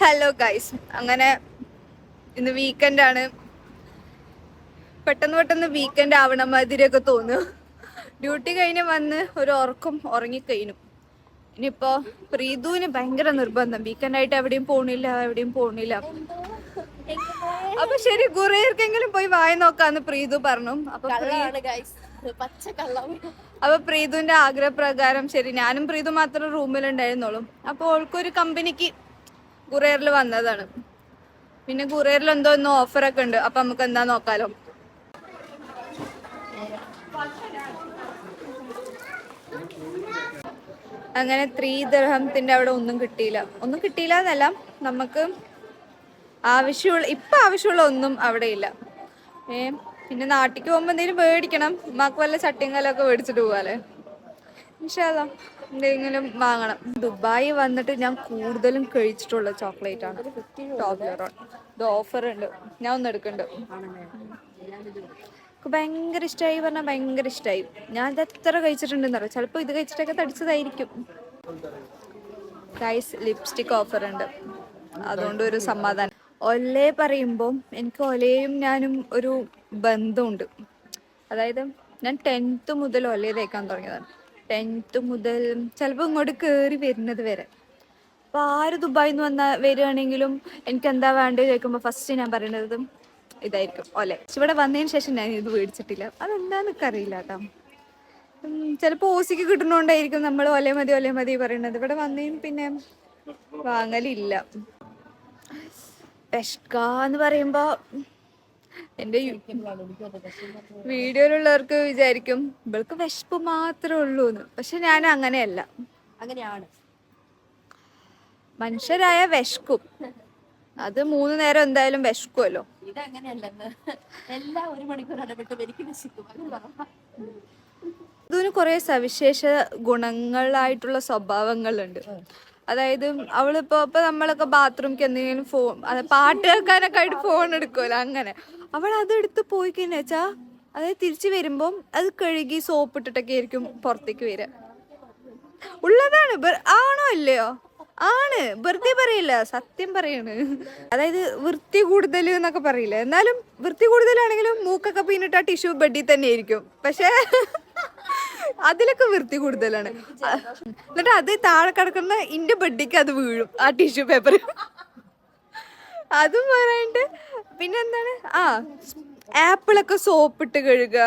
Hello guys അങ്ങനെ ഇന്ന് weekend ആണ്. പെട്ടെന്ന് പെട്ടെന്ന് വീക്കെൻഡ് ആവണ മാതിരിയൊക്കെ തോന്നു ഡ്യൂട്ടി കഴിഞ്ഞ് വന്ന് ഒരു ഉറക്കം ഉറങ്ങിക്കഴിഞ്ഞു. ഇനിയിപ്പോ പ്രീതുവിന് ഭയങ്കര നിർബന്ധം. വീക്കെൻഡ് ആയിട്ട് എവിടെയും പോണില്ല എവിടെയും പോണില്ല. അപ്പൊ ശരി ഗുറേർക്കെങ്കിലും പോയി വായി നോക്കാന്ന് പ്രീതു പറഞ്ഞു. അപ്പൊ അപ്പൊ പ്രീതുവിന്റെ ആഗ്രഹപ്രകാരം ശരി ഞാനും പ്രീതു മാത്രം റൂമിലുണ്ടായിരുന്നുള്ളൂ അപ്പൊ ഓൾക്കൊരു കമ്പനിക്ക് കുറിയറിൽ വന്നതാണ്. പിന്നെ കുറിയറിൽ എന്തോ ഇന്ന് ഓഫറൊക്കെ ഉണ്ട്. അപ്പൊ നമുക്ക് എന്താ നോക്കാലോ? അങ്ങനെ ത്രീ ദർഹത്തിന്റെ അവിടെ ഒന്നും കിട്ടിയില്ല. ഒന്നും കിട്ടിയില്ല എന്നല്ല. നമുക്ക് ആവശ്യമുള്ള ഇപ്പൊ ആവശ്യമുള്ള ഒന്നും അവിടെ ഇല്ല. ഏ പിന്നെ നാട്ടിക്ക് പോകുമ്പോ എന്തെങ്കിലും മേടിക്കണം ഉമ്മാക്ക് വല്ല ചട്ടിയും കാലൊക്കെ മേടിച്ചിട്ട് പോവാല്ലേ? എന്തെങ്കിലും വാങ്ങണം. ദുബായി വന്നിട്ട് ഞാൻ കൂടുതലും കഴിച്ചിട്ടുള്ള ചോക്ലേറ്റ് ആണ്. ഇത് ഓഫർ ഉണ്ട്. ഞാൻ ഒന്ന് എടുക്കുന്നുണ്ട് ഭയങ്കര ഇഷ്ടമായി പറഞ്ഞാൽ ഭയങ്കര ഇഷ്ടമായി ഞാൻ ഇത് എത്ര കഴിച്ചിട്ടുണ്ടെന്ന് അറിയാം ചിലപ്പോൾ ഇത് കഴിച്ചിട്ടൊക്കെ തടിച്ചതായിരിക്കും. ഗൈസ് ലിപ്സ്റ്റിക് ഓഫർ ഉണ്ട്. അതുകൊണ്ട് ഒരു സമാധാനം. ഒലേ പറയുമ്പോൾ എനിക്ക് ഒലയും ഞാനും ഒരു ബന്ധമുണ്ട് അതായത് ഞാൻ ടെൻത്ത് മുതൽ ഒലേ തേക്കാൻ തുടങ്ങിയതാണ്. ടെൻത്ത് മുതൽ ചിലപ്പോൾ ഇങ്ങോട്ട് കയറി വരുന്നത് വരെ. അപ്പോൾ ആര് ദുബായിൽ നിന്ന് വന്ന വരികയാണെങ്കിലും എനിക്ക് എന്താ വേണ്ടത് ചോദിക്കുമ്പോൾ ഫസ്റ്റ് ഞാൻ പറയുന്നത് ഇതായിരിക്കും. ഓലെ. ഇവിടെ വന്നതിന് ശേഷം ഞാൻ ഇത് മേടിച്ചിട്ടില്ല. അതെന്താണെന്നൊക്കെ അറിയില്ല കേട്ടോ. ചിലപ്പോൾ ഓസിക്ക് കിട്ടുന്നോണ്ടായിരിക്കും നമ്മൾ ഒലേ മതി ഒലേ മതി പറയുന്നത് ഇവിടെ വന്നതിന് പിന്നെ വാങ്ങലില്ല. പെഷ്കാന്ന് പറയുമ്പോ എന്റെ വീഡിയോയിലുള്ളവർക്ക് വിചാരിക്കും ഇവൾക്ക് വിശപ്പ് മാത്രമേ ഉള്ളൂ എന്ന് പക്ഷെ ഞാൻ അങ്ങനെയല്ല. അങ്ങനെയാണ്. മനുഷ്യരായ വിശക്കും. അത് മൂന്ന് നേരം എന്തായാലും വിശക്കുമല്ലോ ഇത് അങ്ങനെയല്ലെന്ന് എല്ലാ ഒരു മണിക്കൂർ ഇടപെട്ടും എനിക്ക് വിശക്കും. അങ്ങനെ പറ. ഇതിന് കുറെ സവിശേഷ ഗുണങ്ങളായിട്ടുള്ള സ്വഭാവങ്ങളുണ്ട്. അതായത് അവളിപ്പോ ഇപ്പൊ നമ്മളൊക്കെ ബാത്റൂമിക്ക് എന്തെങ്കിലും ഫോൺ പാട്ട് കേൾക്കാനൊക്കെ ആയിട്ട് ഫോൺ എടുക്കുമല്ലോ അങ്ങനെ. അവൾ അതെടുത്ത് പോയി കഴിഞ്ഞാ വെച്ചാ അതായത് തിരിച്ചു വരുമ്പം അത് കഴുകി സോപ്പ് ഇട്ടിട്ടൊക്കെ ആയിരിക്കും പുറത്തേക്ക് വരിക. ഉള്ളതാണ് ആണോ ഇല്ലയോ? ആണ് വെറുതെ പറയില്ല സത്യം പറയാണ്. അതായത് വൃത്തി കൂടുതൽ എന്നൊക്കെ പറയില്ല. എന്നാലും വൃത്തി കൂടുതലാണെങ്കിലും മൂക്കൊക്കെ പിന്നിട്ട് ആ ടിഷ്യൂ ബെഡിൽ തന്നെ ആയിരിക്കും. പക്ഷേ അതിലൊക്കെ വൃത്തി കൂടുതലാണ്. എന്നിട്ട് അത് താഴെ കിടക്കുന്ന ഇന്റെ ബെഡിക്ക് അത് വീഴും ആ ടിഷ്യൂ പേപ്പർ അതും പറയാണ്ട് പിന്നെന്താണ്? ആ ആപ്പിളൊക്കെ സോപ്പിട്ട് കഴുകുക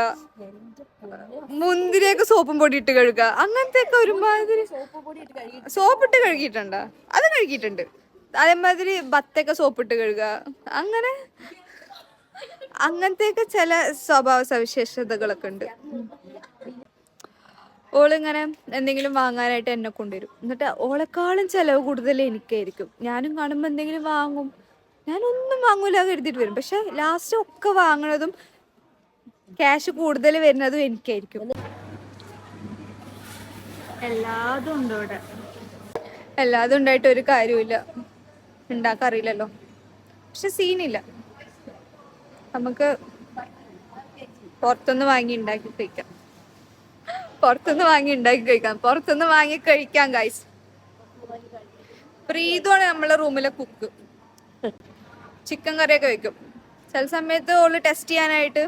മുന്തിരിയൊക്കെ സോപ്പും പൊടി ഇട്ട് കഴുകുക അങ്ങനത്തെ ഒക്കെ ഒരുമാതിരി സോപ്പിട്ട് കഴുകിയിട്ടുണ്ടോ? അത് കഴുകിയിട്ടുണ്ട്. അതേമാതിരി ബത്തൊക്കെ സോപ്പിട്ട് കഴുകുക അങ്ങനെ അങ്ങനത്തെയൊക്കെ ചില സ്വഭാവ സവിശേഷതകളൊക്കെ ഉണ്ട്. ഓളിങ്ങനെ എന്തെങ്കിലും വാങ്ങാനായിട്ട് എന്നെ കൊണ്ടുവരും. എന്നിട്ട് ഓളെക്കാളും ചിലവ് കൂടുതൽ എനിക്കായിരിക്കും. ഞാനും കാണുമ്പോൾ എന്തെങ്കിലും വാങ്ങും. ഞാനൊന്നും വാങ്ങൂല കരുതിയിട്ട് വരും. പക്ഷെ ലാസ്റ്റ് ഒക്കെ വാങ്ങണതും ക്യാഷ് കൂടുതൽ വരുന്നതും എനിക്കായിരിക്കും. എല്ലാതും ഉണ്ട് ഇവിടെ. എല്ലാതും ഉണ്ടായിട്ട് ഒരു കാര്യമില്ല ഉണ്ടാക്കാറില്ലല്ലോ. പക്ഷെ സീനില്ല നമുക്ക് പുറത്തുനിന്ന് വാങ്ങി ഉണ്ടാക്കി കഴിക്കാം. പുറത്തുനിന്ന് വാങ്ങി ഉണ്ടാക്കി കഴിക്കാം. പുറത്തുനിന്ന് വാങ്ങി കഴിക്കാം ഗൈസ് പ്രീതുമാണ് നമ്മളെ റൂമിലെ കുക്ക് ചിക്കൻ കറിയൊക്കെ വെക്കും. ചില സമയത്ത് ഓൾ ടെസ്റ്റ് ചെയ്യാനായിട്ട്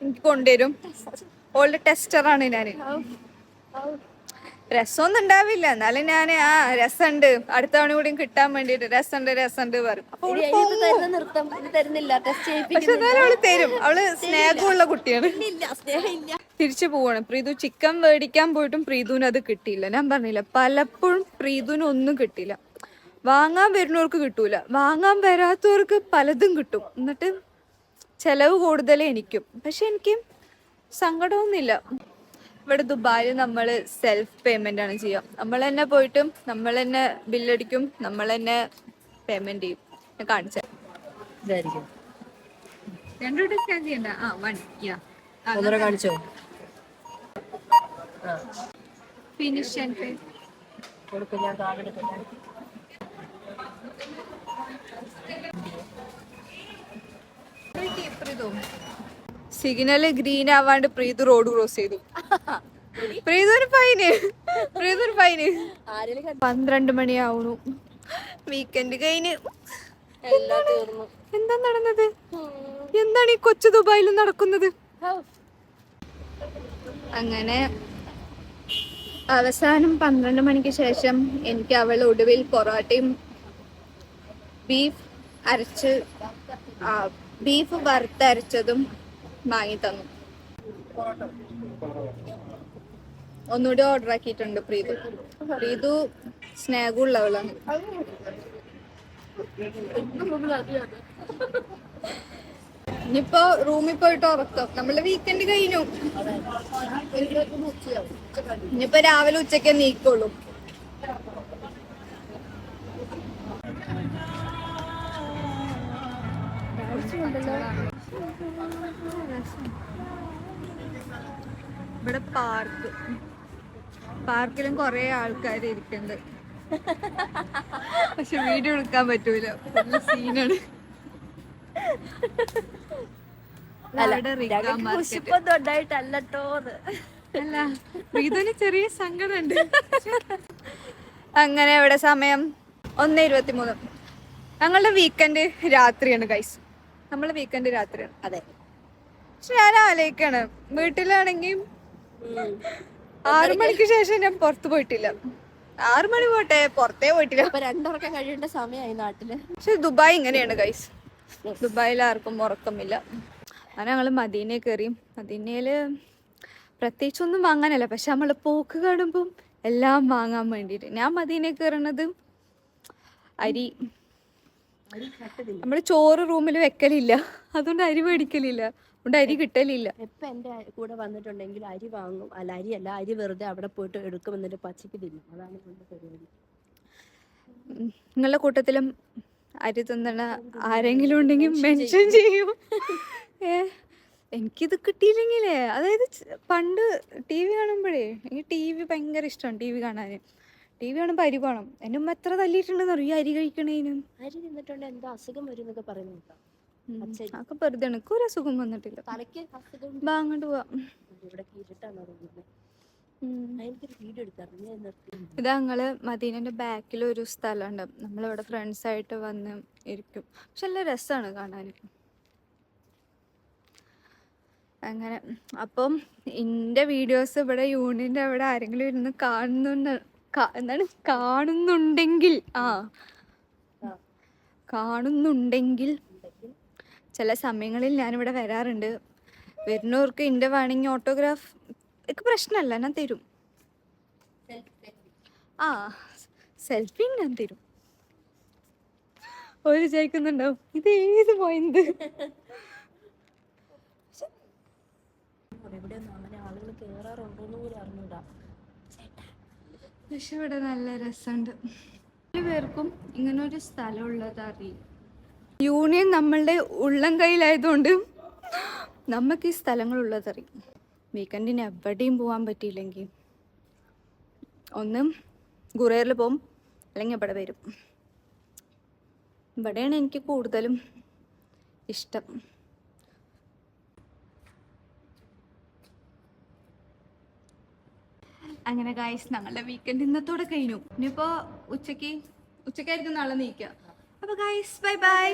എനിക്ക് കൊണ്ടുവരും. ഓളുടെ ടെസ്റ്ററാണ് ഞാൻ രസമൊന്നും ഉണ്ടാവില്ല. എന്നാലും ഞാൻ ആ രസമുണ്ട്. അടുത്ത തവണ കൂടി കിട്ടാൻ വേണ്ടിട്ട് രസമുണ്ട് രസമുണ്ട് പറയും. പക്ഷെ ചെയ്യിപ്പിക്കുന്നില്ല. എന്നാലും അവൾ തരും. അവൾ സ്നേഹമുള്ള കുട്ടിയാണ്. തിരിച്ചു പോവാണ്. പ്രീതു ചിക്കൻ മേടിക്കാൻ പോയിട്ടും പ്രീതുവിന് അത് കിട്ടിയില്ല. ഞാൻ പറഞ്ഞില്ല. പലപ്പോഴും പ്രീതുവിന് ഒന്നും കിട്ടിയില്ല. വാങ്ങാൻ വരുന്നവർക്ക് കിട്ടൂല. വാങ്ങാൻ വരാത്തവർക്ക് പലതും കിട്ടും. എന്നിട്ട് ചെലവ് കൂടുതൽ എനിക്കും. പക്ഷെ എനിക്ക് സങ്കടമൊന്നുമില്ല. ഇവിടെ ദുബായിൽ നമ്മൾ സെൽഫ് പേയ്മെന്റ് ആണ് ചെയ്യുക. നമ്മൾ തന്നെ പോയിട്ടും നമ്മൾ തന്നെ ബില്ലടിക്കും നമ്മൾ തന്നെ പേയ്മെന്റ് ചെയ്യും. ഞാൻ കാണിച്ചത് ഇതായിരിക്കും. രണ്ടു സ്കാൻ ചെയ്യണ്ട. ആ വൺ യാ ഒന്നര കാണിച്ചോ? ഫിനിഷ് ആൻഡ് പേ കൊടുക്കും ഞാൻ കാർഡ് എടുക്കട്ടെ സിഗ്നൽ ഗ്രീൻ ആവാണ്ട് പ്രീതു റോഡ് ക്രോസ് ചെയ്തു. പ്രീതുവിന് ഫൈന് പ്രീതുവിന് ഫൈന് പന്ത്രണ്ട് മണിയാവുന്നു. വീക്കെൻഡ് കഴിഞ്ഞ്. എന്താ നടന്നത്? എന്താണ് ഈ കൊച്ചു ദുബായിൽ നടക്കുന്നത്? അങ്ങനെ അവസാനം പന്ത്രണ്ട് മണിക്ക് ശേഷം എനിക്ക് അവൾ ഒടുവിൽ പൊറോട്ടയും ബീഫ് അരച്ച് ബീഫ് വറുത്തരച്ചതും വാങ്ങി തന്നു. ഒന്നുകൂടി ഓർഡർ ആക്കിയിട്ടുണ്ട് പ്രീതു. പ്രീതു സ്നേഹമുള്ളവളാണ് ഇനിയിപ്പോ റൂമിൽ പോയിട്ട് ഉറക്കം? നമ്മൾ വീക്കെൻഡ് കഴിഞ്ഞു. ഇനിയിപ്പോ രാവിലെ ഉച്ചയ്ക്ക് നീക്കുള്ളൂ ഇവിടെ പാർക്ക്. പാർക്കിലും കൊറേ ആൾക്കാർ ഇരിക്കുന്നുണ്ട് പക്ഷെ വീഡിയോ എടുക്കാൻ പറ്റൂല. സീനാണ് അല്ല ചെറിയ സങ്കടമുണ്ട്. അങ്ങനെ ഇവിടെ സമയം ഒന്ന് ഇരുപത്തി മൂന്ന് ഞങ്ങളുടെ വീക്കെൻഡ് രാത്രിയാണ് ഗൈസ് നമ്മളെ വീക്കെൻഡ് രാത്രിയാണ് അതെ. പക്ഷെ ഞാൻ ആലോചിക്കാണ്. വീട്ടിലാണെങ്കിൽ ആറു മണിക്ക് ശേഷം ഞാൻ പുറത്തു പോയിട്ടില്ല. ആറു മണി പോട്ടെ പുറത്തേ പോയിട്ടില്ല. ഇപ്പൊ രണ്ടുറക്കം കഴിയേണ്ട സമയമായി നാട്ടിൽ. പക്ഷെ ദുബായ് ഇങ്ങനെയാണ് ഗൈസ് ദുബായിൽ ആർക്കും ഉറക്കമില്ല. അങ്ങനെ ഞങ്ങൾ മദീനയിൽ കയറി മദീനയിൽ പ്രത്യേകിച്ചൊന്നും വാങ്ങാനല്ല. പക്ഷെ നമ്മൾ പോക്ക് കാണുമ്പം എല്ലാം വാങ്ങാൻ വേണ്ടിയിട്ട് ഞാൻ മദീനയിൽ കയറണത് അരി നമ്മൾ ചോറ് റൂമിൽ വെക്കലില്ല. അതുകൊണ്ട് അരി മേടിക്കലില്ല. അതുകൊണ്ട് അരി കിട്ടലില്ല. ഇപ്പൊ എന്റെ കൂടെ വന്നിട്ടുണ്ടെങ്കിൽ അരി വാങ്ങും. അല്ല അരി അല്ല അരി വെറുതെ അവിടെ പോയിട്ട് എടുക്കും എന്നിട്ട് പച്ചക്ക് തിന്നും. അതാണ് കൊണ്ട് പരിപാടി. നിങ്ങളുടെ കൂട്ടത്തിലും അരി തിന്നണ ആരെങ്കിലും ഉണ്ടെങ്കിൽ മെൻഷൻ ചെയ്യും. ഏ എനിക്കിത് കിട്ടിയില്ലെങ്കിലേ. അതായത് പണ്ട് ടി വി കാണുമ്പോഴേ എനിക്ക് ടി വി ഭയങ്കര ഇഷ്ടമാണ് ടി വി കാണാൻ ടി വി കാണുമ്പോൾ അരി വേണം. എന്റെ ഉമ്മ എത്ര തല്ലിയിട്ടുണ്ടെന്ന് അറിയാം? അരി കഴിക്കണേനും. അരി തിന്നിട്ടുണ്ട് എന്തോ അസുഖം വരും എന്നൊക്കെ പറയുന്നു കേട്ടോ. അതൊക്കെ വെറുതെ എനിക്ക് ഒരു അസുഖം വന്നിട്ടില്ല. തലയ്ക്ക് അസുഖം അങ്ങോട്ട് പോവാം. ഇവിടെ ഇരുട്ടാണ് തോന്നുന്നത് ഇത് ഞങ്ങൾ മദീനന്റെ ബാക്കിൽ ഒരു സ്ഥലമുണ്ട്. നമ്മളിവിടെ ഫ്രണ്ട്സ് ആയിട്ട് വന്ന് ഇരിക്കും. പക്ഷെ നല്ല രസമാണ് കാണാൻ അങ്ങനെ. അപ്പം എന്റെ വീഡിയോസ് ഇവിടെ യൂണിയന്റെ അവിടെ ആരെങ്കിലും ഇരുന്ന് കാണുന്നുണ്ട്. എന്താണ്? കാണുന്നുണ്ടെങ്കിൽ ആ. കാണുന്നുണ്ടെങ്കിൽ ചില സമയങ്ങളിൽ ഞാനിവിടെ വരാറുണ്ട്. വരുന്നവർക്ക് എന്റെ വേണമെങ്കിൽ ഓട്ടോഗ്രാഫ് എനിക്ക് പ്രശ്നമല്ല ഞാൻ തരും. ആ സെൽഫി ഞാൻ തരും. ഒരു ചോദിക്കുന്നുണ്ടാവും ഇത് ഏത് പോയിന്റ് ഇവിടെ ഒന്നും അങ്ങനെ ആളുകൾ കേറാറുണ്ടോന്ന് പോലും അറിഞ്ഞൂടാ. പക്ഷെ ഇവിടെ നല്ല രസമുണ്ട്. പേർക്കും ഇങ്ങനെ ഒരു സ്ഥലം ഉള്ളത് അറിയും? യൂണിയൻ നമ്മളുടെ ഉള്ളം കയ്യിലായതുകൊണ്ട് നമുക്ക് ഈ സ്ഥലങ്ങളുള്ളത് അറിയും. വീക്കെൻഡിന് എവിടെയും പോകാൻ പറ്റിയില്ലെങ്കിൽ ഒന്ന് ഗുറേറിൽ പോകും അല്ലെങ്കിൽ ഇവിടെ വരും. ഇവിടെയാണ് എനിക്ക് കൂടുതലും ഇഷ്ടം. അങ്ങനെ ഗായ്സ് ഞങ്ങളുടെ വീക്കെൻഡ് ഇന്നത്തോടെ കഴിഞ്ഞു. ഇനിയിപ്പോ ഉച്ചയ്ക്ക് ഉച്ചക്കായിരിക്കും നാളെ നീക്കുക അപ്പൊ ഗായ്സ് ബൈ ബൈ